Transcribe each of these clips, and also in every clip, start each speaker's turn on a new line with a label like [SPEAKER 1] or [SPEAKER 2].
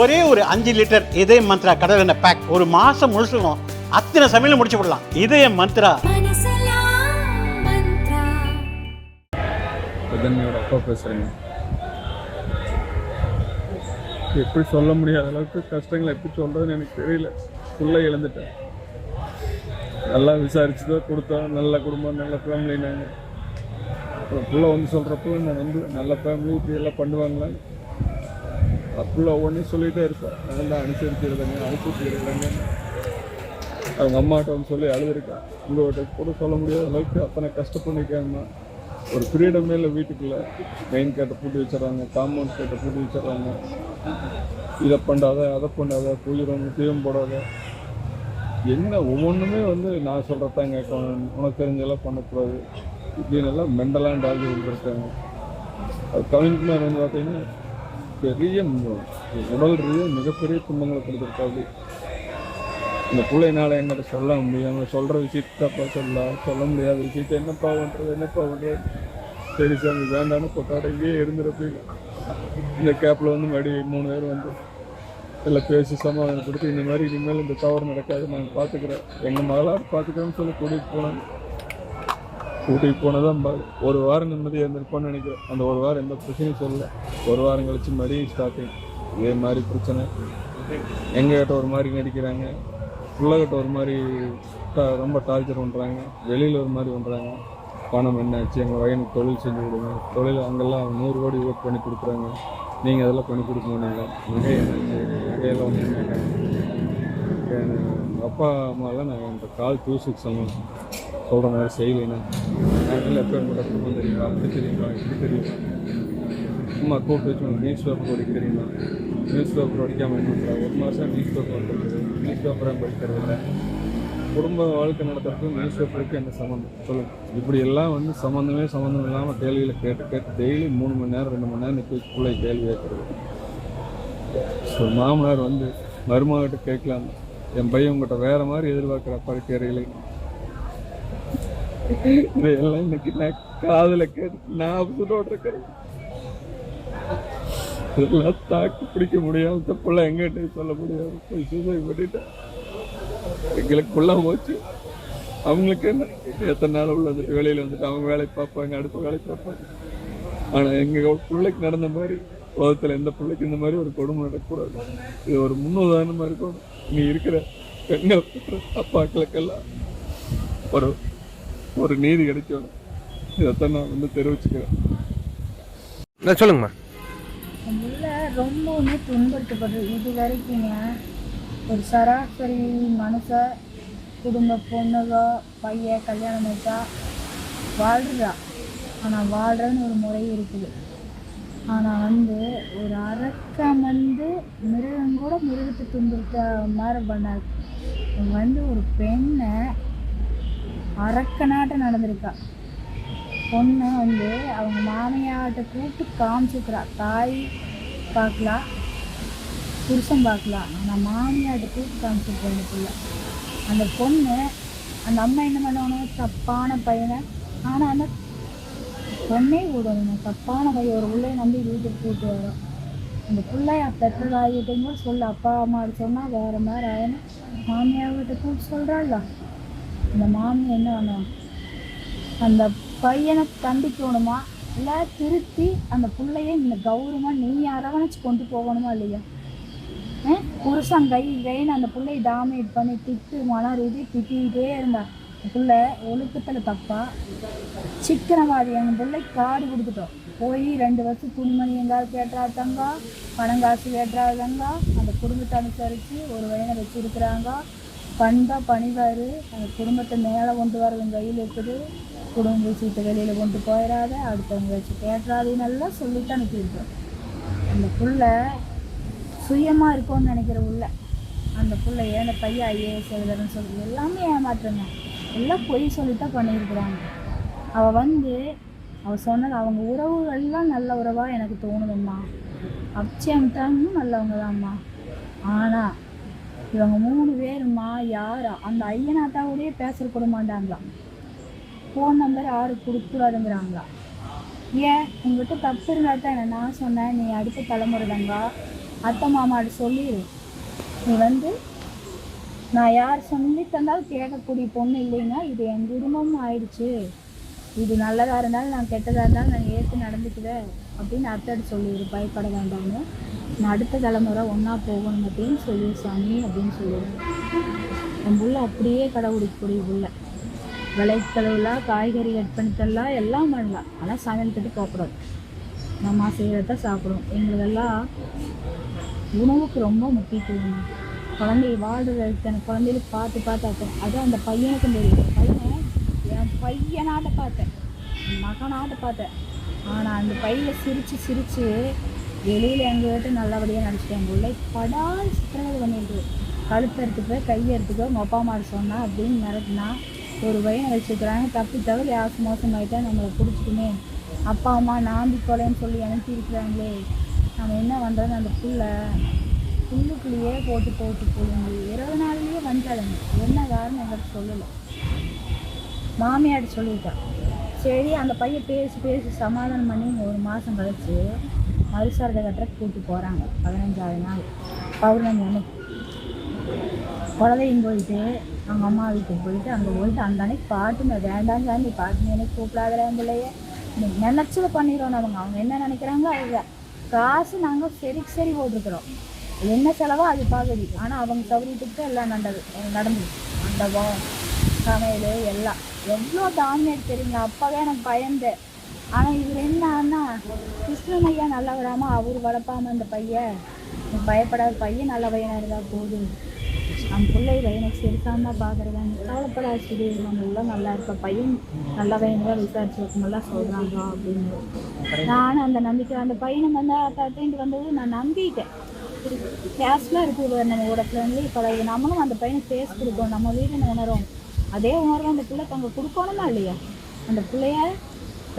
[SPEAKER 1] ஒரே ஒரு அஞ்சு லிட்டர் இதய மந்த்ரா கடல் எண்ணெய் பேக் ஒரு மாசம் முழுசுக்கும் அத்தனை சமையலும் முடிச்சு விடலாம். இதய மந்த்ரா.
[SPEAKER 2] பிரதன்யோட அப்பா பேசுகிறேங்க எப்படி சொல்ல முடியாத அளவுக்கு கஷ்டங்களை எப்படி சொல்கிறதுன்னு எனக்கு தெரியல. ஃபுல்லாக இழந்துட்டேன் நல்லா விசாரிச்சு தான் கொடுத்தோம் நல்ல குடும்பம் நல்ல ஃபேமிலி நாங்கள் அப்புறம் புள்ள வந்து சொல்கிறப்போ நான் வந்து நல்ல ஃபேமிலி இப்படி எல்லாம் பண்ணுவாங்களா? புள்ள ஒவ்வொன்றையும் சொல்லிகிட்டே இருப்பேன் நல்லா அனுசரிச்சிருந்தேங்க அனுசரிச்சிருந்தேங்க அவங்க அம்மாட்ட வந்து சொல்லி அழுதுருக்கேன். உங்கள்கிட்ட கூட சொல்ல முடியாத அளவுக்கு அத்தனை கஷ்டப்பட்டிருக்காங்கம்மா. ஒரு ஃப்ரீடமே இல்லை வீட்டுக்குள்ளே. மெயின் கேட்டை பூட்டி வச்சிடறாங்க காம்பவுண்ட் கேட்டை பூட்டி வச்சிடறாங்க. இதை பண்ணாத அதை பண்ணாத பூஜிரம் தீவம் போடாத. என்ன ஒவ்வொன்றுமே வந்து நான் சொல்கிறதான் கேட்கணும். உனக்கு தெரிஞ்செல்லாம் பண்ணக்கூடாது. இப்படின்னு எல்லாம் மெண்டலாக டார்கெட் வந்துருக்காங்க அது கவின்குமார் வந்து பார்த்தீங்கன்னா பெரிய உடல் ரீதியாக மிகப்பெரிய துன்பங்களை கொடுத்துருக்காது இந்த பிள்ளைனால எங்கிட்ட சொல்ல முடியாமல் சொல்கிற விஷயத்தப்பா சொல்ல சொல்ல முடியாத விஷயத்த என்னப்பா பண்ணுறது என்னப்பா பண்ணுறது சரி சாமி வேண்டாம்னு கொட்டாடையே இங்கேயே இருந்துருப்பீங்க. இந்த கேப்பில் வந்து மறுபடி மூணு பேர் வந்து எல்லாம் பேசி சமாதானம் கொடுத்து இந்த மாதிரி இனிமேல் இந்த தவறு நடக்காது நாங்கள் பார்த்துக்குறேன் எங்கள் மகளாக பார்த்துக்கிறோன்னு சொல்லி கூட்டிகிட்டு போனாங்க. கூட்டிகிட்டு போனதான் பா- ஒரு வாரம் நிம்மதியாக இருந்திருப்போம்னு நினைக்கிறேன். அந்த ஒரு வாரம் எந்த பிரச்சனையும் சொல்லலை. ஒரு வாரம் கழிச்சு மறுபடியும் ஸ்டார்டிங் இதே மாதிரி பிரச்சனை. எங்ககிட்ட ஒரு மாதிரி நடிக்கிறாங்க. பிள்ளைகிட்ட ஒரு மாதிரி ரொம்ப டார்ச்சர் பண்ணுறாங்க வெளியில் ஒரு மாதிரி பண்ணுறாங்க பணம் என்னாச்சு? எங்கள் வயனுக்கு தொழில் செஞ்சு கொடுங்க. தொழில் அங்கெல்லாம் நூறு கோடி ஒர்க் பண்ணி கொடுக்குறாங்க. நீங்கள் அதெல்லாம் பண்ணி கொடுக்க மாட்டீங்க நகை என்னாச்சு? நகையெல்லாம் எங்கள் அப்பா அம்மாலாம் நான் என்கிட்ட கால் தூசுக்கு சமம். சொல்கிற மாதிரி செய்யலைன்னா இல்லை எப்போ கூட குடும்பம் தெரியுமா? அப்படி தெரியுமா? இப்படி தெரியுமா? சும்மா கூப்பிட்டு வச்சு நியூஸ் பேப்பர் படிக்க தெரியுமா? நியூஸ் பேப்பர் படிக்காமல் என்ன பண்ணுறாங்க ஒரு மாதம் நியூஸ் பேப்பர் படிக்கிறது. நியூஸ் பேப்பராக படிக்கிறது இல்லை குடும்ப வாழ்க்கை நடத்துறதுக்கு நியூஸ் பேப்பருக்கு என்ன சம்மந்தம்? சொல்லுங்கள் இப்படி எல்லாம் வந்து சம்மந்தமே சம்மந்தம் இல்லாமல் கேள்விகளை கேட்டு கேட்டு டெய்லி மூணு மணி நேரம் ரெண்டு மணி நேரம் நிற்க வச்சு பிள்ளை கேள்வி கேட்குறது. ஸோ மாமனார் வந்து மருமகிட்ட கேட்கலாம். என் பையன் உங்கள்கிட்ட வேறு மாதிரி எதிர்பார்க்குற படிக்கிறையில இதையெல்லாம் இன்னைக்கு நான் காதுல கேட்டு நான் அப்சோட இருக்கிறேன் இதெல்லாம் தாக்கு பிடிக்க முடியாது இந்த பிள்ளை எங்கிட்ட சொல்ல முடியாது. போய் சூசைட் பண்ணிட்டேன் எங்களுக்குள்ள போச்சு. அவங்களுக்கு என்ன? எத்தனை நாள் உள்ள வந்துட்டு வேலையில் வந்துட்டு அவங்க வேலை பார்ப்பாங்க அடுத்த வேலை பார்ப்பாங்க. ஆனால் எங்கள் பிள்ளைக்கு நடந்த மாதிரி உலகத்தில் எந்த பிள்ளைக்கு இந்த மாதிரி ஒரு கொடுமை நடக்கக்கூடாது. இது ஒரு முன்னுதாரணமாக இருக்கும் நீ இருக்கிற பெண்கள் அப்பாக்களுக்கெல்லாம் ஒரு ஒரு நீதி கிடைக்கணும் இதைத்தான் நான் வந்து தெரிவிச்சுக்கிறேன்.
[SPEAKER 3] சொல்லுங்கம்மா.
[SPEAKER 4] உள்ள ரொம்பவுமே துன்புறுத்தப்படுது. இது வரைக்குங்க ஒரு சராசரி மனுஷ குடும்ப பொண்ணுக பையன் கல்யாணம் பண்ணிட்டா வாழ்றா. ஆனால் வாழ்கிறன்னு ஒரு முறை இருக்குது. ஆனால் வந்து ஒரு அரக்கன் வந்து மிருகம் கூட மிருகத்தை துன்புறுத்த மாதிரி பண்ணாது வந்து ஒரு பெண்ணை அரக்கனாட்டம் நடந்திருக்கா. பொண்ணு வந்து அவங்க மாமியார்கிட்ட கூப்பிட்டு காமிச்சிக்கிறா தாய் பார்க்கலாம் புருஷன் பார்க்கலாம் ஆனால் மாமியாட்ட கூப்பிட்டு காமிச்சிருக்கா அந்த பிள்ளை. அந்த பொண்ணு அந்த அம்மா என்ன பண்ணணும் தப்பான பையனை ஆனால் அந்த பொண்ணே விடணும். தப்பான பையன் ஒரு உள்ளே நம்பி வீட்டுக்கு கூப்பிட்டு வரும். அந்த பிள்ளைய பெற்றதாகிட்டும் கூட சொல்லு. அப்பா அம்மா சொன்னால் வேறு மாதிரி ஆயினும் மாமியார் வீட்டை கூப்பிட்டு சொல்கிறாள்ல அந்த மாமி என்ன பண்ணும்? அந்த பையனை கண்டிக்கணுமா இல்லை திருத்தி அந்த பிள்ளைய இந்த கௌரவமாக நீ அரவணைச்சு கொண்டு போகணுமா இல்லையா? ஆ? புருஷன் கை கைன்னு அந்த பிள்ளைய டாமினேட் பண்ணி திட்டு மன ரீதி திட்டிகிட்டே இருந்தா. பிள்ளை ஒழுக்கத்தில் தப்பா? சிக்கனவாதி எங்கள் பிள்ளைக்கு காடு கொடுத்துட்டோம். போய் ரெண்டு வருஷம் துணிமணி எங்காவது கேட்டா தங்கா பணம் காசு கேட்டா தங்கா அந்த குடும்பத்தை அனுசரித்து ஒரு வயனை வச்சுருக்குறாங்க பண்பாக பணிவார். அந்த குடும்பத்தை மேலே கொண்டு வரவங்க கையில் இருக்குது. குடும்ப சீட்டு வெளியில் கொண்டு போயிடாத அடுத்தவங்க வச்சு கேட்டுறாதுன்னு எல்லாம் சொல்லிட்டு அனுப்பியிருக்கோம். அந்த புள்ள சுயமாக இருக்கும்னு நினைக்கிற உள்ள அந்த பிள்ளை ஏன் பையன் ஐஏஎஸ் எழுதுறன்னு சொல்லி எல்லாமே ஏமாற்றுங்க எல்லாம் பொய் சொல்லித்தான் பண்ணியிருக்கிறாங்க. அவள் வந்து அவள் சொன்னது அவங்க உறவுகள்லாம் நல்ல உறவாக எனக்கு தோணுதும்மா. அப்சியம்தானும் நல்லவங்க தான்மா ஆனால் இவங்க மூணு பேருமா யாரா? அந்த ஐயனாத்தாவோடய பேச கூட மாட்டாங்களாம். ஃபோன் நம்பர் ஆறு கொடுக்கூடாதுங்கிறாங்களா ஏன்? உங்ககிட்ட தப்பு இருந்தால் என்ன? நான் சொன்னேன் நீ அடுத்த தலைமுறை தாங்க அத்தை மாமாட்ட சொல்லிடு நீ வந்து நான் யார் சொல்லி தந்தாலும் கேட்கக்கூடிய பொண்ணு இல்லைன்னா இது என் குடும்பமும் ஆயிடுச்சு. இது நல்லதாக இருந்தாலும் நான் கெட்டதாக இருந்தாலும் நான் ஏற்று நடந்துக்குவேன் அப்படின்னு அத்தைட்டு சொல்லிடு பயப்பட வேண்டாம்னு அடுத்த தலைமுறை ஒன்றா போகணும் அப்படின்னு சொல்லி சாமி அப்படின்னு சொல்லுவோம் என் உள்ள அப்படியே கடைபிடிக்கக்கூடிய புள்ள விளைக்கழுவலாம் காய்கறி கட் பண்ணி தரலாம் எல்லாம் பண்ணலாம். ஆனால் சமையல் கட்டு போகக்கூடாது நம்ம செய்கிறத சாப்பிடுவோம். எங்களுக்கெல்லாம் உணவுக்கு ரொம்ப முக்கியத்துவம். குழந்தைய வாழ்கிற தன் குழந்தைகளுக்கு பார்த்து பார்த்து அத்தனை அதுவும் அந்த பையனுக்கும் தெரியும். பையன் என் பையனாட்ட பார்த்தேன். மகனாட்ட பார்த்தேன். ஆனால் அந்த பையில சிரித்து சிரித்து வெளியில் எங்ககிட்ட நல்லபடியாக நடிச்சிட்டேன் எங்கள் படால் சித்திரவதை பண்ணிட்டு கழுத்தை எடுத்துக்கோ கையை எடுத்துக்கோ உங்கள் அப்பா சொன்னா அப்படின்னு மிரட்டினா ஒரு பையனை வச்சுக்கிறாங்க தப்பி தவிர யாருக்கு மோசமாயிட்டா நம்மளை பிடிச்சிக்குமே. அப்பா அம்மா நாந்தி கொலைன்னு சொல்லி அனுப்பி இருக்கிறாங்களே. நம்ம என்ன பண்ணுறது அந்த புல்லை புல்லுக்குள்ளேயே போட்டு போட்டு போடுங்க இருபது நாள்லேயே வந்துட்டாளுங்க என்ன காரணம் எங்களுக்கு சொல்லலை. மாமியார் சொல்லியிருக்கா சரி அந்த பையன் பேசி பேசி சமாதானம் பண்ணி ஒரு மாதம் கழிச்சு மறுசாரத கட்ட கூட்டி போகிறாங்க பதினஞ்சாவது நாள். பௌர்ணமி அன்னைக்கு. குழந்தையும் போயிட்டு அவங்க அம்மா வீட்டுக்கு போயிட்டு அங்கே போயிட்டு அந்த அன்னைக்கு பாட்டுமே வேண்டாம் சாமி பாட்டுமே எனக்கு கூப்பிடாத பிள்ளைய. நினச்சத பண்ணிடுறோம் அவங்க அவங்க என்ன நினைக்கிறாங்களோ அவங்க காசு நாங்கள் சரி சரி போட்டிருக்கிறோம். என்ன செலவோ அது பகுதி ஆனால் அவங்க சௌரியத்துக்கு எல்லாம் நடந்தது. நடந்தது. மண்டபம் சமையல் எல்லாம். எவ்வளோ டாமினேட் தெரியுங்க அப்போவே எனக்கு பயந்தேன். ஆனால் இவர் என்னன்னா கிருஷ்ணன் ஐயா நல்லா விடாமல் அவர் வளர்ப்பாம அந்த பையன் பயப்படாத பையன் நல்ல பையனாக இருந்தால் போதும். அந்த பிள்ளை பையனுக்கு சிரிக்காம பார்க்குறதா கவலைப்படாது சரி நம்ம உள்ள நல்லா இருக்க பையன் நல்ல பையன் தான் விசாரிச்சு வைக்கமெல்லாம் சொல்கிறாங்க அப்படின்னு. நானும் அந்த நம்பிக்கை அந்த பையனை வந்து கட்டிட்டு வந்தது நான் நம்பிட்டேன். கேஷ்லாம் இருக்குது நம்ம கூட ஃப்ரெண்ட்லி பழைய நம்மளும் அந்த பையனுக்கு ஃபேஸ் கொடுக்கணும் நம்ம வீடுன்னு உணரும். அதே உணர்வு அந்த பிள்ளை தங்க கொடுக்கணுமா இல்லையா? அந்த பிள்ளைய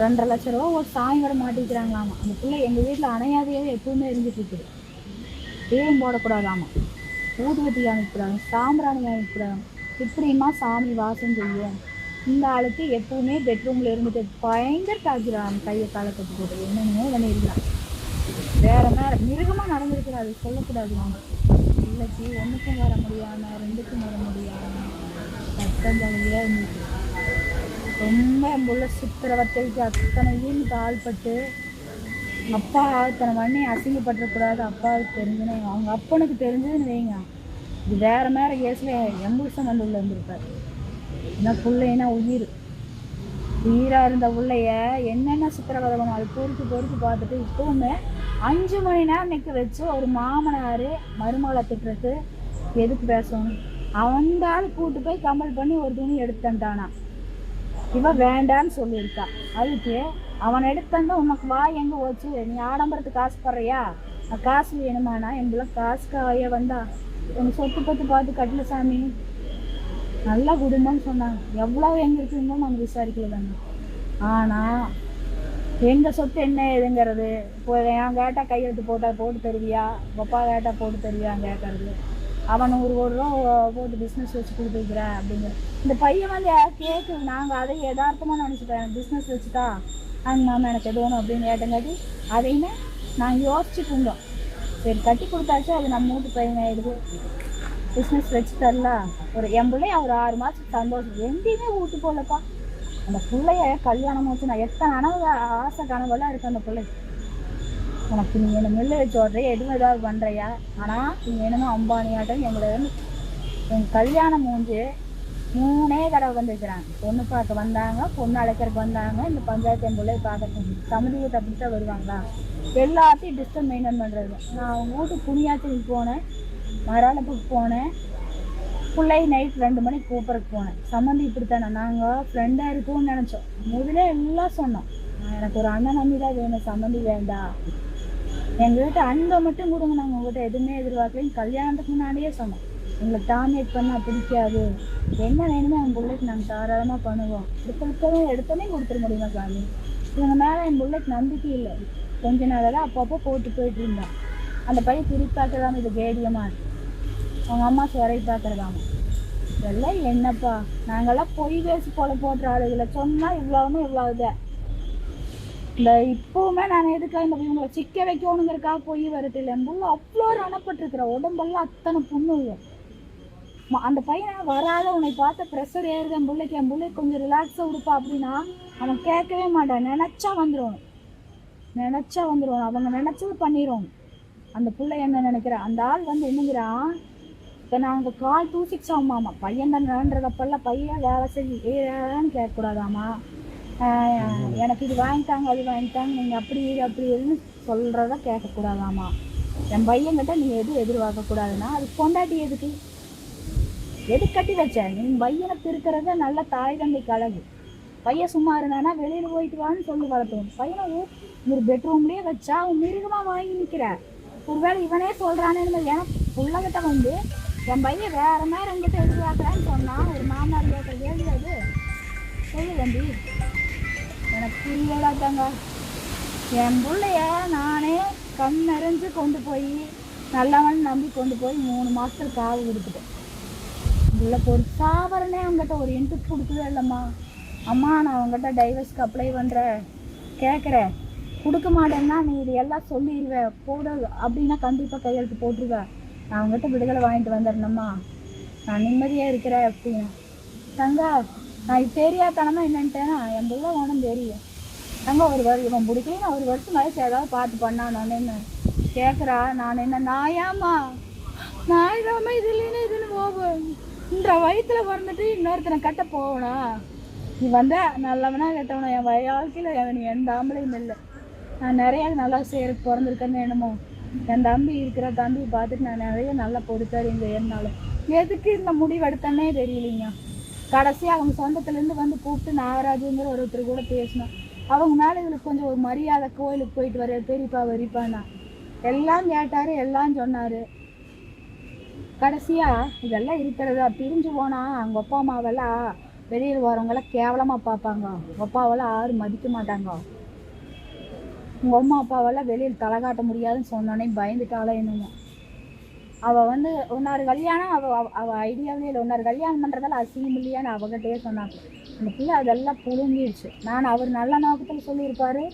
[SPEAKER 4] ரெண்டரை லட்ச ரூபா ஒரு சாமி மாட்டிக்கிறாங்களாமா. அந்த பிள்ளை எங்கள் வீட்டில் அணையாதையாக எப்பவுமே இருந்துட்டு இருக்குது தீபம் போடக்கூடாதாமா. ஊதுவத்தி அனுப்புகிறாங்க சாம்பிராணி அனுப்புகிறாங்க இப்படியுமா சாமி வாசம் செய்யும் இந்த ஆளுக்கு எப்பவுமே பெட்ரூமில் இருந்துட்டு பயங்கர டாக்கிறான் கையை காலை கட்டி போட்டு. என்னென்னமோ பண்ணியிருக்கிறான் வேற மேல மிருகமாக நடந்திருக்கிறாரு சொல்லக்கூடாது நம்ம பிள்ளைக்கு ஒன்றுக்கும் வர முடியாமல் ரெண்டுக்கும் வர முடியாம கஷ்டஞ்சவழியாக இருந்துச்சு ரொம்ப என் புள்ள சித்திரவத்தைக்கு அத்தனையும் தாழ்பட்டு அப்பா இத்தனை மண்ணி அசிங்கப்பட்டுறக்கூடாது அப்பாவுக்கு தெரிஞ்சுன்னு அவங்க அப்பனுக்கு தெரிஞ்சதுன்னு வைங்க. இது வேறு மேல கேஸில் எம்புருஷம் வந்து உள்ள இருந்திருப்பார். ஏன்னா பிள்ளைன்னா உயிர். உயிராக இருந்த பிள்ளைய என்னென்ன சித்திரவதை பண்ணும் அது பொறுத்து பொறுத்து பார்த்துட்டு இப்போவுமே அஞ்சு மணி நேரம் நிற்க வச்சு ஒரு மாமனார் மருமகளை திட்டுறது எதுக்கு பேசணும்? அவன் ஆள் கூட்டு போய் கம்பல் பண்ணி ஒரு துணி எடுத்துட்டானா இவன் வேண்டான்னு சொல்லியிருக்கான் அதுக்கு அவன் எடுத்தந்த உனக்கு வா எங்க போச்சு? நீ ஆடம்பரத்துக்கு ஆசைப்படுறியா நான் காசு வேணுமானா எங்களை காசுக்காக வந்தா. உன் சொத்து பத்து பார்த்து கட்டல சாமி. நல்ல குடும்பம்னு சொன்னாங்க எவ்வளோ எங்க இருக்குங்களோ நாங்கள் விசாரிக்கல தாங்க ஆனால் எங்கள் சொத்து என்ன ஏதுங்கிறது? இப்போ என் கேட்டா கையெழுத்து போட்டால் போட்டு தருவியா? பப்பா கேட்டா போட்டு தருவியான்னு கேட்கறது அவன் ஒரு கோடி ரூபா போட்டு பிஸ்னஸ் வச்சு கொடுத்துருக்குறேன் அப்படிங்கிற இந்த பையன் வந்து கேட்கு நாங்கள் அதை யதார்த்தமாக நினச்சிட்டேன் பிஸ்னஸ் வச்சுட்டா அங்கே மாமா எனக்கு எது வேணும் அப்படின்னு கேட்டங்காட்டி அதையுமே நாங்கள் யோசிச்சுட்டு இருந்தோம் சரி கட்டி கொடுத்தாச்சு அது நம்ம வீட்டு பையன் ஆயிடுது. பிஸ்னஸ் வச்சு தரல. ஒரு என் பிள்ளைய ஒரு ஆறு மாதத்துக்கு சந்தோஷம். எங்கேயுமே ஊட்டு போகலப்பா அந்த பிள்ளைய கல்யாணம் வச்சு நான் எத்தனை கனவு ஆசை கனவெல்லாம் இருக்கு அந்த பிள்ளைக்கு. உனக்கு நீ என்ன மில்லு வச்சு எதுவும் ஏதாவது பண்ணுறியா ஆனால் நீ என்னமோ அம்பானியாட்டம் எங்களை என் கல்யாணம் மூஞ்சு மூணே தடவை வந்துருக்குறாங்க பொண்ணு பார்க்க வந்தாங்க பொண்ணு அழைக்கிறதுக்கு வந்தாங்க இந்த பஞ்சாயத்து என் பிள்ளைய பார்க்கறதுக்கு. சமதியத்தை அப்படி தான் வருவாங்களா? எல்லாத்தையும் டிஸ்டன்ஸ் மெயின்டைன் பண்ணுறது நான் அவங்க வீட்டுக்கு புனியாச்சலுக்கு போனேன் மராளப்புக்கு போனேன் பிள்ளை நைட் ரெண்டு மணிக்கு கூப்பிட்றதுக்கு போனேன். சம்மந்தி இப்படித்தானே? நாங்கள் ஃப்ரெண்டாக இருக்கோம்னு நினச்சோம். முதல்ல எல்லாம் சொன்னோம். எனக்கு ஒரு அண்ணன் நம்பி தான் வேணும் சம்மந்தி வேண்டாம் எங்கள்கிட்ட அன்பை மட்டும் கொடுங்க. நாங்கள் உங்கள்கிட்ட எதுவுமே எதிர்பார்க்கலையும் கல்யாணத்துக்கு முன்னாடியே சொன்னோம். எங்களை டாமினேட் பண்ணால் பிடிக்காது. என்ன வேணுமோ என் பிள்ளைக்கு நாங்கள் தாராளமாக பண்ணுவோம். எடுத்தோடனே எடுத்தோடனே கொடுத்துட முடியுமா சாமி? இவங்க மேலே என் பிள்ளைக்கு நம்பிக்கை இல்லை. கொஞ்ச நாளெல்லாம் அப்பப்போ போட்டு போயிட்டு இருந்தான். அந்த பையன் திருப்பி இது கேடியமாக இருக்கு. அவங்க அம்மா சிறை பார்க்கறதாம. இதெல்லாம் என்னப்பா? நாங்கள்லாம் பொய் பேசி போல போட்டுற ஆளுகளை சொன்னால் இவ்வளோன்னு இவ்வளோ இதை இந்த இப்போவுமே நான் எதுக்காக இந்த இவங்களை சிக்க வைக்கணுங்கிறக்காக போய் வரட்டில்லை என் புள்ள அவ்வளோ ரணப்பட்டிருக்கிற. உடம்பெல்லாம் அத்தனை புண்ணு ம- அந்த பையன் வராத உன்னை பார்த்த ப்ரெஷர் ஏறுது. என் பிள்ளைக்கு என் பிள்ளைக்கு கொஞ்சம் ரிலாக்ஸாக கொடுப்பா அப்படின்னா அவன் கேட்கவே மாட்டான். நினச்சா வந்துடும் நினச்சா வந்துடும் அவங்க நினச்சது பண்ணிடும் அந்த பிள்ளை என்ன நினைக்கிற? அந்த ஆள் வந்து என்னங்கிறான் இப்போ நாங்கள் கால் டூ சிக்ஸ் ஆகுமாமா பையன் தானேன்றதப்பெல்லாம் பையன் வேலை செஞ்சு ஏன்னு கேட்கக்கூடாதாமா எனக்கு இது வாங்கிட்டாங்க அது வாங்கிட்டாங்க. நீங்கள் அப்படி இது அப்படி இதுன்னு சொல்கிறத கேட்கக்கூடாதாமா? என் பையன்கிட்ட நீ எதுவும் எதிர்பார்க்கக்கூடாதுன்னா அது கொண்டாட்டி எதுக்கு? எது கட்டி வச்ச? நீ பையனை திருக்கிறத நல்ல தாய் தந்தை கழகு பையன் சும்மா இருந்தானா வெளியில் போயிட்டு வான்னு சொல்லி வளர்த்தோம் பையனை ஒரு பெட்ரூம்லேயே வச்சா அவன் மிருகமாக வாங்கி நிற்கிற ஒருவேளை இவனே சொல்கிறானேன்னு ஏன்னா பிள்ளைகிட்ட வந்து என் பையன் வேற மாதிரி எங்கிட்ட எதிர்பார்க்குறான்னு சொன்னான் ஒரு மாமனார் கேட்குற கேள்வி அது. சொல்லு தம்பி. எனக்கு புரியலாதாங்க என் பிள்ளைய நானே கண் நிறைஞ்சு கொண்டு போய் நல்லவன் நம்பி கொண்டு போய் மூணு மாதத்துக்கு காவு கொடுத்துட்டேன். இதில் ஒரு சாவரனே அவங்ககிட்ட ஒரு இன்ட்ரெஸ்ட் கொடுக்கவே இல்லைம்மா. அம்மா நான் அவங்ககிட்ட டைவர்ஸ்க்கு அப்ளை பண்ணுறேன் கேட்குறேன் கொடுக்க மாட்டேன்னா நீ இது எல்லாம் சொல்லிடுவேன் போடு அப்படின்னா கண்டிப்பாக கையெழுத்து போட்டுருவேன் நான் அவங்ககிட்ட விடுதலை வாங்கிட்டு வந்துடணும்மா. நான் நிம்மதியாக இருக்கிறேன் அப்படின்னு. தங்கா நான் இது தெரியாதனமா என்னன்ட்டேன்னா என் பிள்ளை ஒன்றும் தெரியும். அங்கே ஒரு வருஷம் இவன் பிடிக்கல நான் ஒரு வருஷம் கழிச்சு ஏதாவது பார்த்து பண்ணானு என்ன கேட்குறா நான் என்ன நாயாமா நான் தாம இது இல்லைன்னு இதுன்னு போவேன் இந்த வயிற்றுல பிறந்துட்டு இன்னொருத்தனை கட்ட போகணும் நீ வந்த நல்லவனா கெட்டவனா? என் வய வாழ்க்கையில் அவன் எந்த ஆம்பளையும் இல்லை. நான் நிறைய நல்லா சேர பிறந்திருக்கேன்னு என்னமோ. என் தம்பி இருக்கிற தம்பி பார்த்துட்டு நான் நிறைய நல்லா பொறுத்தாரு இங்கே என்னால். எதுக்கு இந்த முடிவு எடுத்தேன்னே தெரியலைங்க. கடைசியாக அவங்க சொந்தத்துலேருந்து வந்து கூப்பிட்டு நாகராஜுங்கிற ஒருத்தர் கூட பேசினோம். அவங்க மேலே இவளுக்கு கொஞ்சம் ஒரு மரியாதை கோயிலுக்கு போயிட்டு வர பெரியப்பா வரிப்பானா எல்லாம் கேட்டார் எல்லாம் சொன்னார். கடைசியாக இதெல்லாம் இருக்கிறதா? பிரிஞ்சு போனால் அவங்க அப்பா அம்மாவெல்லாம் வெளியில் வரவங்களாம் கேவலமாக பார்ப்பாங்க. அப்பாவெல்லாம் யாரும் மதிக்க மாட்டாங்க. உங்கள் அம்மா அப்பாவெல்லாம் வெளியில் தலை காட்ட முடியாதுன்னு சொன்னோன்னே பயந்துட்டாலே என்னமோ. அவள் வந்து இன்னொரு கல்யாணம் அவள் அவள் ஐடியாவே இல்லை. இன்னொரு கல்யாணம் பண்ணுறதால அசிங்கம் இல்லையான்னு அவகிட்டே சொன்னாங்க. அந்த பிள்ளை அதெல்லாம் புழுங்கிடுச்சு. நான் அவர் நல்ல நோக்கத்தில் சொல்லியிருப்பாரு.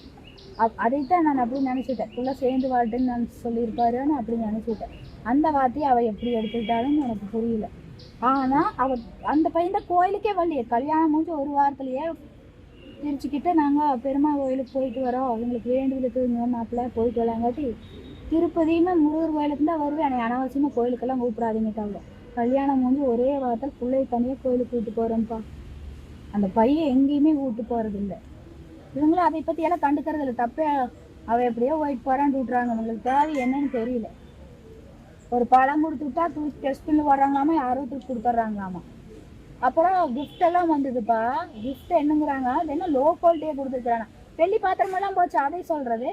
[SPEAKER 4] அப் அதைத்தான் நான் அப்படி நினச்சிட்டேன். பிள்ளை சேர்ந்து வாழ்ட்டுன்னு நான் சொல்லியிருப்பாருன்னு அப்படி நினச்சிட்டேன். அந்த வார்த்தையை அவள் எப்படி எடுத்துக்கிட்டாலும் எனக்கு புரியல. ஆனால் அவள் அந்த பையன் கோயிலுக்கே வரலையே. கல்யாணம் முடிஞ்சு ஒரு வாரத்துலையே பிரிச்சுக்கிட்டு நாங்கள் பெருமா கோயிலுக்கு போயிட்டு வரோம். அவங்களுக்கு வேண்டுதலுக்கு மாப்பிள்ள போயிட்டு வரலாங்காட்டி திருப்பதியுமே முருகர் கோயிலுக்கு தான் வருவேன். என்னை அனாவசியமாக கோயிலுக்கெல்லாம் கூப்பிடாதீங்கட்டாங்க. கல்யாணம் முடிஞ்சு ஒரே வாரத்தில் பிள்ளைய தனியாக கோயிலுக்கு கூப்பிட்டு போகிறேன்ப்பா அந்த பையன் எங்கேயுமே கூப்பிட்டு இல்லை இவங்களும் அதை பற்றியெல்லாம் கண்டுக்கிறது இல்லை. தப்பே அவள் எப்படியோ ஒயிட் போகிறான்னு விட்றாங்க அவங்களுக்கு தேவை என்னன்னு தெரியல. ஒரு பழம் கொடுத்து விட்டா தூக்கி டெஸ்ட் பண்ணி வர்றாங்களாமா? யாரோத்துக்கு கொடுத்துட்றாங்களாமா? அப்புறம் கிஃப்ட் எல்லாம் வந்ததுப்பா. கிஃப்ட் என்னங்கிறாங்க? அது என்ன லோ குவாலிட்டியே கொடுத்துருக்குறாங்க. வெள்ளி பாத்திரமெல்லாம் போச்சு? அதை சொல்றது.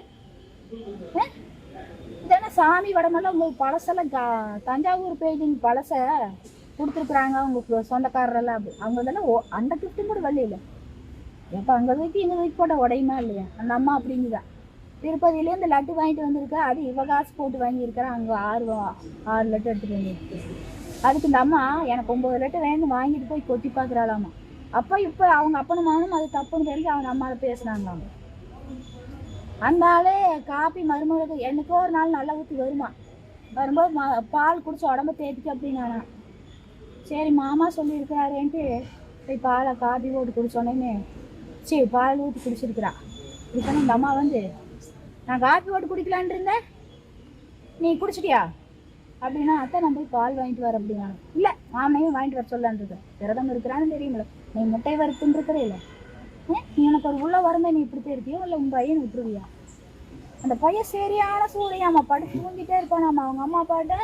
[SPEAKER 4] ஆ? இதென்ன சாமி வடமெல்லாம் உங்களுக்கு பழசெல்லாம் க- தஞ்சாவூர் பெயிண்டிங் பழசை கொடுத்துருக்குறாங்க உங்களுக்கு சொந்தக்காரரெல்லாம் அப்படி. அவங்க இதெல்லாம் ஓ- அந்த கிஃப்ட்டும் கூட வழியில் எப்போ அங்கே தூக்கி இங்கே தூக்கி போட்டால் உடையுமா இல்லையா? அந்த அம்மா அப்படிங்குதான் திருப்பதியிலேருந்து லட்டு வாங்கிட்டு வந்திருக்கா. அது இவ காசு போட்டு வாங்கியிருக்கிறா. அங்கே ஆறு ஆறு லட்டு எடுத்துகிட்டு வந்துருக்கு. அதுக்கு இந்த அம்மா எனக்கு ஒம்பது லட்டு வேணும். வாங்கிட்டு போய் கொட்டி பார்க்குறாளாமா அப்போ இப்போ அவங்க அப்பனும் மகனும் அது தப்புன்னு தெரிஞ்சு அவங்க அம்மாவை பேசுனாங்களாம். அந்தாலே காப்பி மருமகளுக்கு என்னைக்கோ ஒரு நாள் நல்லா ஊற்றி வருமா? வரும்போது பால் குடிச்சு உடம்ப தேத்திக்க அப்படின்னானா. சரி மாமா சொல்லியிருக்கிறாரேன்ட்டு போய் பாலை காபி போட்டு குடிச்சோடனே சரி பால் ஊற்றி குடிச்சிருக்கிறா. இப்போ இந்த அம்மா வந்து நான் காபி போட்டு குடிக்கலான் இருந்தேன். நீ குடிச்சிட்டியா? அப்படின்னா அத்தை நான் போய் பால் வாங்கிட்டு வரேன் அப்படின்னா இல்லை மாமனையும் வாங்கிட்டு வர சொல்லலான் இருக்கேன் விரதம் இருக்கிறான்னு தெரியுமில்ல நீ முட்டை வறுத்துன்னு இருக்கிறே இல்லை. நீ எனக்கு ஒரு உள்ள வரமே நீ இப்படி இருக்கியோ இல்லை உன் பையன் விட்டுருவியா? அந்த பையன் சரியான சூழியாமா படுத்து தூங்கிட்டே இருப்பானாமா அவங்க அம்மா அப்பாட்ட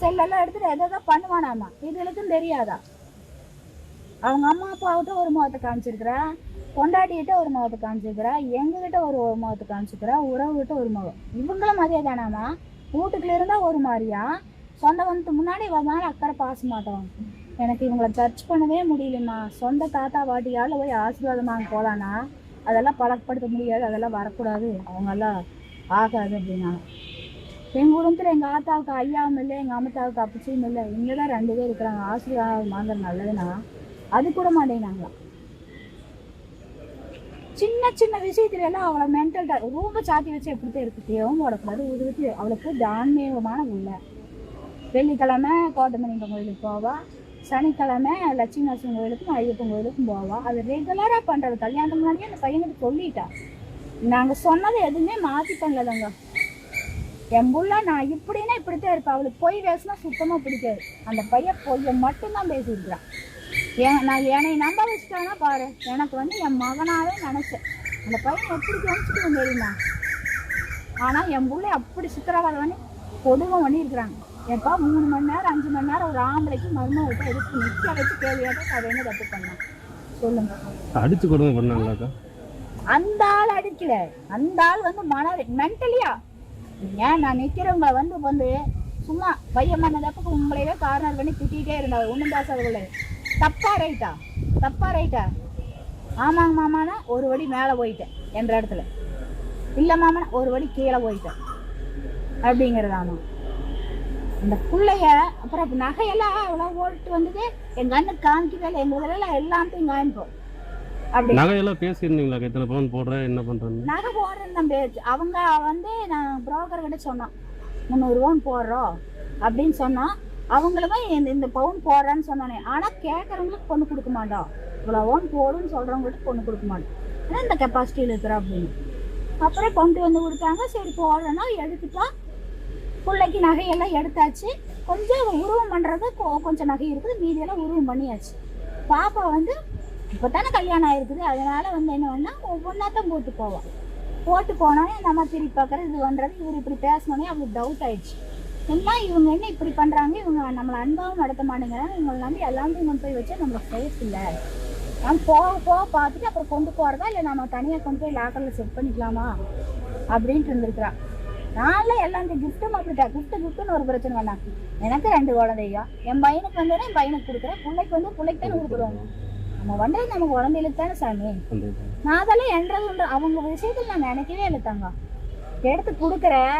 [SPEAKER 4] செல்லெல்லாம் எடுத்துட்டு எதை எதோ பண்ணுவானாமா இதுகளுக்கும் தெரியாதா? அவங்க அம்மா அப்பாவிட்ட ஒரு முகத்தை காமிச்சிருக்கிறா கொண்டாட்டிக்கிட்ட ஒரு முகத்தை காமிச்சிருக்கிறா எங்ககிட்ட ஒரு ஒரு முகத்தை காமிச்சிருக்கிறா உறவுகிட்ட ஒரு முகம். இவங்களும் மதிய தானாமா வீட்டுக்குள்ள இருந்தா ஒரு மாதிரியா? சொந்த வந்து முன்னாடி வந்தாலும் அக்கறை பாச மாட்டோம். எனக்கு இவங்களை சர்ச் பண்ணவே முடியலம்மா. சொந்த தாத்தா பாட்டியால் போய் ஆசீர்வாதமாக போகலான்னா அதெல்லாம் பழக்கப்படுத்த முடியாது அதெல்லாம் வரக்கூடாது. அவங்கெல்லாம் ஆகாது அப்படின்னா எங்கள் குடும்பத்தில் எங்கள் ஆத்தாவுக்கு ஐயாவும் இல்லை எங்கள் அம்மத்தாவுக்கு அப்பச்சியும் இல்லை இங்கே தான் ரெண்டு பேர் இருக்கிறாங்க. ஆசீர்வாதம் வாங்குறது நல்லதுன்னா அது கூட மாட்டேங்கிறாங்களாம் சின்ன சின்ன விஷயத்துல எல்லாம் அவளை மென்டல் ரொம்ப சாத்தி வச்சு எப்படி தான் இருக்கு? தேவும் போடக்கூடாது உதவிட்டு அவளுக்கு தான்மீகமான உள்ள. வெள்ளிக்கிழமை கோட்டமணிப்பன் கோயிலுக்கு போவா சனிக்கிழமை லட்சுமி நரசிம்மன் கோயிலுக்கும் ஐயப்பன் கோயிலுக்கும் போவா. அது ரெகுலராக பண்ணுறது கல்யாணத்துக்கு முன்னாடியே அந்த பையனுக்கு சொல்லிட்டா. நாங்கள் சொன்னதை எதுவுமே மாற்றி பண்ணலங்க. என் புள்ள நான் இப்படின்னா இப்படித்தான் இருப்பேன் அவளுக்கு பொய் பேசினா சுத்தமாக பிடிக்காது. அந்த பையன் பொய்யை மட்டும்தான் பேசியிருக்கிறான். ஏன் நான் என்னை நம்ப வச்சுட்டானா பாரு. எனக்கு வந்து என் மகனாகவே நினச்சேன். அந்த பையன் எப்படி கவனிச்சுட்டு தெரியுமா? ஆனால் என் புள்ளை அப்படி சித்திரவதை பண்ணி கொடுமை பண்ணியிருக்கிறாங்க. எப்பா மூணு மணி நேரம் அஞ்சு மணி நேரம் ஒரு ஆம்பளைக்கு மருமகிட்ட எடுத்து நிற்க வச்சு தேவையாக அதை என்ன தப்பு பண்ணான். சொல்லுங்க.
[SPEAKER 3] அடிச்சு கொடுமை பண்ணாங்களாக்கா?
[SPEAKER 4] அந்த ஆள் அடிக்கல. அந்த ஆள் வந்து மன மென்டலியா ஏன் நான் நிக்கிறவங்க வந்து வந்து சும்மா பையன் பண்ண தப்புக்கு உங்களையே கார்னர் பண்ணி திட்டிகிட்டே இருந்தாங்க ஒன்றும் அவர்களே தப்பா ரைட்டா தப்பா ரைட்டா ஆமாங்க மாமானா ஒரு வடி மேலே போயிட்டேன் என்ற இடத்துல. இல்லை மாமனா ஒரு வடி கீழே போயிட்டேன். அப்படிங்கிறதாமா அந்த பிள்ளைய அப்புறம் நகையெல்லாம் அவ்வளோ ஓட்டு வந்தது. எங்கள் அண்ணன் காமிக்கவே இல்லை. எங்கள் இதெல்லாம் எல்லாத்தையும் காமிப்போம்.
[SPEAKER 3] நகையெல்லாம் பேசியிருந்தீங்களா? எத்தனை பவுன் போடுற என்ன பண்றேன்னு?
[SPEAKER 4] நகை போடுறேன்னு நம்ம அவங்க வந்து நான் புரோக்கர் கிட்ட சொன்னோம் முந்நூறுவான்னு போடுறோம் அப்படின்னு சொன்னோம் அவங்களுமே இந்த இந்த பவுன் போடுறேன்னு சொன்னானே ஆனால் கேட்குறவங்களுக்கு பொண்ணு கொடுக்க மாட்டோம் இவ்வளோ ஓன் போடுன்னு சொல்கிறவங்களுக்கு பொண்ணு கொடுக்க மாட்டோம் ஏன்னா இந்த கெப்பாசிட்டியில் இருக்கிறோம் அப்படின்னு. அப்புறம் கொண்டு வந்து கொடுத்தாங்க. சரி போடுறேன்னா எடுத்துட்டா பிள்ளைக்கு நகையெல்லாம் எடுத்தாச்சு. கொஞ்சம் உருவம் பண்ணுறது கொஞ்சம் நகை இருக்குது மீதியெல்லாம் உருவம் பண்ணியாச்சு. பாப்பா வந்து இப்போ தானே கல்யாணம் ஆயிருக்குது. அதனால வந்து என்ன பண்ணா ஒவ்வொன்றாத்தான் போட்டு போவான் போட்டு போனோடனே நம்ம திருப்பி பார்க்குறது இது பண்ணுறது இவர் இப்படி பேசினோடனே அவங்களுக்கு டவுட் ஆயிடுச்சு. என்ன இவங்க என்ன இப்படி பண்ணுறாங்க இவங்க நம்மளை அன்பாகவும் நடத்த மாட்டேங்கிறாங்க இவங்களை நம்பி எல்லாமே கொண்டு போய் வச்சா நம்மளுக்கு சேஃப் இல்லை. நம்ம போக போக பார்த்துட்டு அப்புறம் கொண்டு போகிறதா இல்லை நம்ம தனியாக கொண்டு போய் லாக்கரில் செட் பண்ணிக்கலாமா? அப்படின்ட்டு இருந்திருக்கிறான் நான்லாம் எல்லாத்தையும் கிஃப்ட்டும் அப்படிட்டா. கிஃப்ட்டு கிஃப்ட்டுன்னு ஒரு பிரச்சனை வேணாம் எனக்கு ரெண்டு குழந்தைங்க. என் பையனுக்கு வந்து என் பையனுக்கு கொடுக்குறேன். பிள்ளைக்கு வந்து பிள்ளைக்கு தானே கொடுக்குறோம். நம்ம வந்தது நம்ம குழந்தைகளுக்கு தானே சாமி? நான் அதெல்லாம் என்றது உண்டு. அவங்க விஷயத்தில் நான் நினைக்கவே இல்லை தங்க எடுத்து கொடுக்குறேன்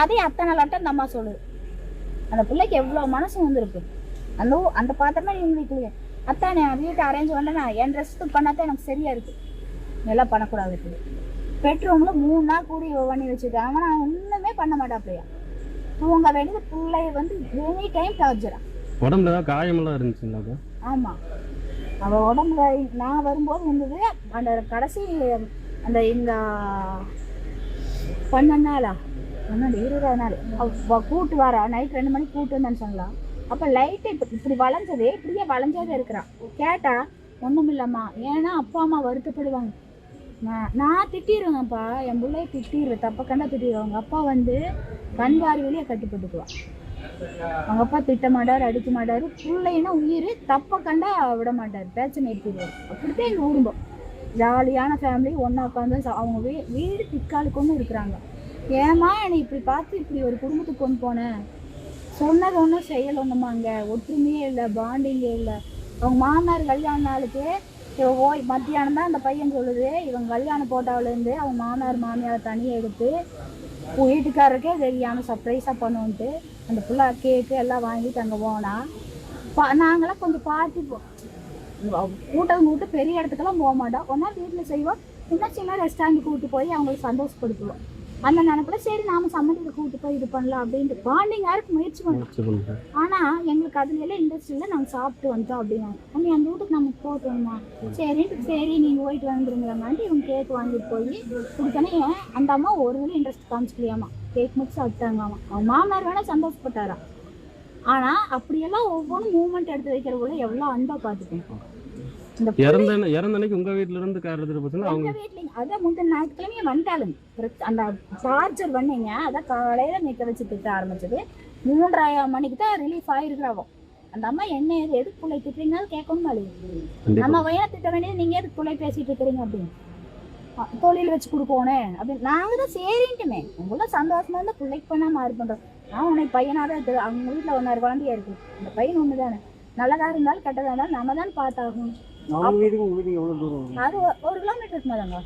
[SPEAKER 4] அதே அத்தனை லட்டம் இந்த அம்மா சொல்லுது அந்த பிள்ளைக்கு எவ்வளோ மனசு வந்திருக்கு. அந்த அந்த பாத்திரமா இவங்க வீட்டுலயே. அத்தானே நான் வீட்டை அரேஞ்ச் பண்ணேன்னா என் ட்ரெஸ்ஸுக்கு பண்ணாதான் எனக்கு சரியா இருக்கு. எல்லாம் பண்ணக்கூடாது இருக்குது பெட்ரூம்ல மூணு நாள் கூடி பண்ணி வச்சுருக்காங்க. நான் ஒன்றுமே பண்ண மாட்டாப்லையா தூங்க வேண்டியது பிள்ளைய வந்து எனி டைம் டார்ச்சரா
[SPEAKER 3] உடம்புல காயமெல்லாம் இருந்துச்சுங்களாக்கா
[SPEAKER 4] ஆமா. அவள் உடம்புல நான் வரும்போது இருந்தது அந்த கடைசி அந்த இந்த பன்னெண்டு நாளா? பன்னெண்டு இருபது நாள். அவ கூட்டு வரா நைட் ரெண்டு மணிக்கு கூட்டு வந்தேன்னு சொல்லலாம் அப்போ லைட்டு இப்படி இப்படி வளைஞ்சது இப்படியே வளைஞ்சதே இருக்கிறான் கேட்டால் ஒன்றும் இல்லைம்மா ஏன்னா அப்பா அம்மா வருத்தப்படுவாங்க. நான் நான் திட்டிடுவேங்கப்பா என் பிள்ளைய திட்டிடுவேன் தப்ப கண்டா திட்டிடுவாங்க அப்பா வந்து கண் வாரி வெளியே கட்டுப்பட்டுக்குவான் அவங்க அப்பா திட்ட மாட்டார் அடிக்க மாட்டார் பிள்ளைன்னா உயிர் தப்ப கண்டா விட மாட்டார் பேச்சை நிறுத்திடுவார் அப்படித்தான் எங்கள் குடும்பம். ஜாலியான ஃபேமிலி ஒன்றா உட்காந்து அவங்க வீ வீடு திக்காலுக்கு ஒன்று இருக்கிறாங்க. ஏமா என்னை இப்படி பார்த்து இப்படி ஒரு குடும்பத்துக்கு கொண்டு போனேன் சொன்னது ஒன்றும் செயல் ஒன்றுமாங்க ஒற்றுமையே இல்லை பாண்டிங்கே இல்லை. அவங்க மாமனார் கல்யாண நாளுக்கு இவன் ஓய் மத்தியானம் தான் அந்த பையன் சொல்லுது. இவங்க கல்யாணம் போட்டாவிலேருந்து அவங்க மாமனார் மாமியார் தனியாக எடுத்து வீட்டுக்காரருக்கே தெரியாமல் சர்ப்ரைஸாக பண்ணுவோன்ட்டு. அந்த புள்ள கேக்கு எல்லாம் வாங்கிட்டு அங்கே போனால் பா நாங்களாம் கொஞ்சம் பார்த்துப்போம் கூட்டம் கூட்டு பெரிய இடத்துக்கெல்லாம் போக மாட்டோம். ஒன்றா வீட்டில் செய்வோம். இன்னும் சின்ன ரெஸ்டாரண்ட் கூட்டு போய் அவங்களுக்கு சந்தோஷப்படுத்துவோம். அந்த நினைப்புல சரி நாம சம்மந்தியில் கூட்டு போய் இது பண்ணலாம் அப்படின்ட்டு பாண்டிங் யாருக்கு முயற்சி
[SPEAKER 3] பண்ணுறேன்
[SPEAKER 4] ஆனால் எங்களுக்கு அதுல எல்லாம் இன்ட்ரெஸ்ட் இல்லை. நாங்கள் சாப்பிட்டு வந்துட்டோம் அப்படின்னாங்க அண்ணி அந்த வீட்டுக்கு நம்ம போகணுமா சரின்ட்டு சரி நீங்கள் போயிட்டு வந்துருங்களாங்கன்ட்டு இவங்க கேக் வாங்கிட்டு போய் கொடுத்தோன்னே ஏன் அந்த அம்மா ஒரு இதில் இன்ட்ரெஸ்ட் காமிச்சிக்கலையாமா? கேக் மட்டும் சாப்பிட்டாங்களாமா? அவங்க மாமனார் வேணால் சந்தோஷப்பட்டாராம் ஆனால் அப்படியெல்லாம் ஒவ்வொன்றும் மூமெண்ட் எடுத்து வைக்கிறவங்கள எவ்வளோ அன்பாக பார்த்துக்கணும்
[SPEAKER 3] இறந்த இறந்த அன்னைக்கு உங்க வீட்ல இருந்து கார் எடுத்துட்டு போச்சுன்னா அவங்க
[SPEAKER 4] எங்க வீட்லயும் அதான் முந்தின ஞாயிற்றுக்கிழமையே வந்துட்டாளுங்க பிரச்ச- அந்த சார்ஜர் பண்ணீங்க அதான் காலையில நிக்க வச்சு திட்ட ஆரம்பிச்சது. மூன்றரை மணிக்கு தான் ரிலீஃப் ஆயிருக்கிறாவோ அந்த அம்மா என்ன ஏது எதுக்கு பிள்ளை திட்டுறீங்கன்னு கேட்கணும் நம்ம வயனை திட்ட வேண்டியது? நீங்க எதுக்கு பிள்ளை பேசிட்டு இருக்கிறீங்க? அப்படின்னு. தொழில் வச்சு கொடுக்கோனே. அப்படின்னு. நாங்க தான் சரின்ட்டுமே. உங்களும் சந்தோஷமா இருந்தா பிள்ளைக்கு மாறி பண்றோம். நான் உனக்கு பையனா தான் அவங்க வீட்டுல ஒன்னாறு குழந்தையா இருக்கு. அந்த பையன் ஒன்று தானே நல்லதா இருந்தாலும் கெட்டதா இருந்தாலும் நம்ம தான் பார்த்தாகணும்.
[SPEAKER 5] அவங்க வீட்டுக்கு உங்க வீட்டுக்கு எவ்வளவு தூரம்
[SPEAKER 4] அது ஒ- ஒரு கிலோமீட்டருக்கு மேலங்க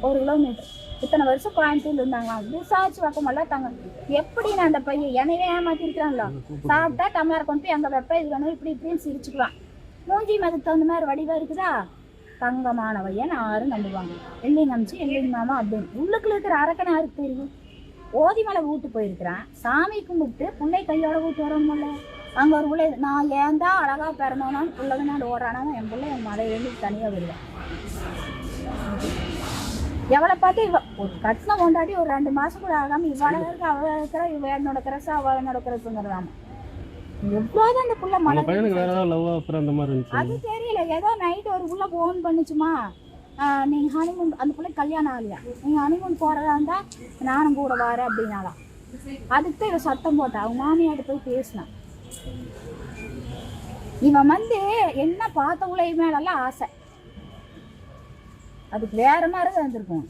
[SPEAKER 4] ஒரு கிலோமீட்டர் இத்தனை வருஷம் கோயம்புத்தூர்ல இருந்தாங்களாம் விசாரிச்சு பக்கமெல்லாம் தாங்க. எப்படி நான் அந்த பையன் என்னையே ஏமாத்திருக்கிறாங்களா சாப்பிட்டா டம்ளர் கொண்டு போய் அங்க வைப்ப இது வேணும் இப்படி இப்படின்னு சிரிச்சுக்கலாம் மூஞ்சி அதுக்கு தகுந்த மாதிரி வடிவா இருக்குதா? தங்கமானவையன் யாரும் நம்புவாங்க. எல்லைங்க அமிச்சு எல்லைங்க மாமா அப்படின்னு. உள்ளுக்குள்ள இருக்கிற அரக்கன் யாருக்கு தெரியும்? ஓதிமலை வீட்டு போயிருக்கிறான். சாமி கும்பிட்டு பிள்ளை கையோட வீட்டு வரணும்ல. அங்கே ஒரு பிள்ளை நான் ஏன் தான் அழகா பிறந்தோனான்னு பிள்ளை நான் ஓடுறானோ என் பிள்ளை என் மலை எழுதி தனியாக வருவேன் எவளை பார்த்து இவ ஒரு கட்டின கொண்டாடி ஒரு ரெண்டு மாசம் கூட ஆகாம இவள இருக்க அவ இருக்கிற இவ என்னோட கிரஸ் அவ என்னோட கிரஸ்ங்கிறதாம எவ்வளோதான் அந்த புள்ள
[SPEAKER 3] மாதிரி
[SPEAKER 4] அது தெரியல. ஏதோ நைட் ஒரு புள்ள ஃபோன் பண்ணுச்சுமா? ஆஹ் நீங்க ஹனிமூன் அந்த பிள்ளை கல்யாணம் ஆகலையா? நீங்க ஹனிமூன் போறதா இருந்தா நானும் கூட வரேன் அப்படின்னாலாம் அதுக்கு தான் இவ சத்தம் போட்டா. அவங்க மாமியார்ட்ட போய் பேசினான் இவன் வந்து என்ன பார்த்த உலக மேலெல்லாம் ஆசை. அதுக்கு வேற மாதிரி தான் இருந்திருக்கும்.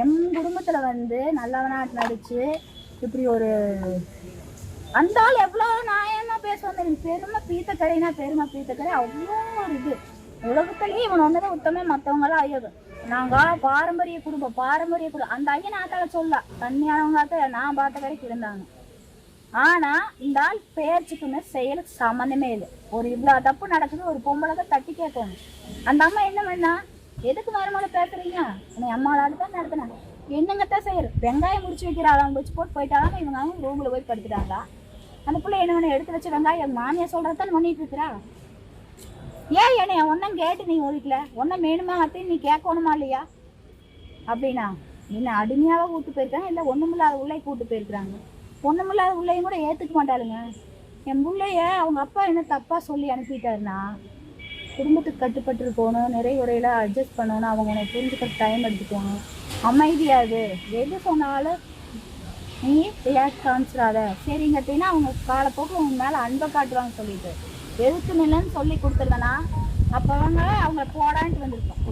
[SPEAKER 4] என் குடும்பத்தில் வந்து நல்லவனாட்டு நடிச்சு இப்படி ஒரு அந்த ஆள் எவ்வளோ நியாயமா பேசுவாங்க எனக்கு பெருமை பீத்தக்கரைனா பெருமை பீத்தக்கரை. அவ்வளோ ஒரு இது. உலகத்துலேயே இவன் ஒன்றுதான் உத்தமே மற்றவங்களாம் ஐயோ நாங்கள் பாரம்பரிய குடும்பம் பாரம்பரிய குடும்பம். அந்த ஐயன் ஆத்தால சொல்ல தண்ணியானவங்க நான் பார்த்த கடைக்கு இருந்தாங்க. ஆனா இந்த ஆள் பேச்சுக்குமே செயலுக்கு சம்மந்தமே இல்லை. ஒரு இவ்வளோ தப்பு நடக்குது ஒரு பொம்பளை தட்டி கேட்கணும். அந்த அம்மா என்ன பண்ணா? எதுக்கு மருமகளை பேசுறீங்க? உன்னை அம்மாளால தான் நடத்தினாங்க என்னங்கத்தான் செய்யறது? வெங்காயம் முடிச்சு வைக்கிறாளாம் வச்சு போட்டு போயிட்டாலும் இவங்க அவங்க ரூம்ல போய் படுத்துட்டாங்களா? அந்த பிள்ளை என்ன எடுத்து வச்ச வெங்காயம் மாமியா சொல்றதான் பண்ணிட்டு இருக்கிறா? ஏன் என்னைய ஒன்றும் கேட்டு நீ ஒதுக்கல? ஒன்றும் வேணுமா அத்தையும் நீ கேட்கணுமா இல்லையா? அப்படின்னா என்ன அடிமையாக கூட்டு போயிருக்காங்க இல்லை ஒன்றுமில்லாத உள்ளே கூட்டு போயிருக்கிறாங்க. பொண்ணுமில்லாத உள்ளேயும் கூட ஏற்றுக்க மாட்டாளுங்க. என் பிள்ளைய அவங்க அப்பா என்ன தப்பாக சொல்லி அனுப்பிட்டாருன்னா குடும்பத்துக்கு கட்டுப்பட்டு இருக்கணும் நிறைவுறையில் அட்ஜஸ்ட் பண்ணணும் அவங்க உன்னை புரிஞ்சுக்கிற டைம் எடுத்துக்கணும் அமைதியாது எது சொன்னாலும் நீ ரியாக்ட் காமிச்சிடாத. சரிங்கட்டினா அவங்க காலப்போக்கு உங்க மேலே அன்பை காட்டுவாங்க சொல்லிட்டு. எதுக்கு நிலன்னு சொல்லி கொடுத்துருந்தனா அப்போ அவங்க அவங்கள போடான்ட்டு வந்திருக்கோம்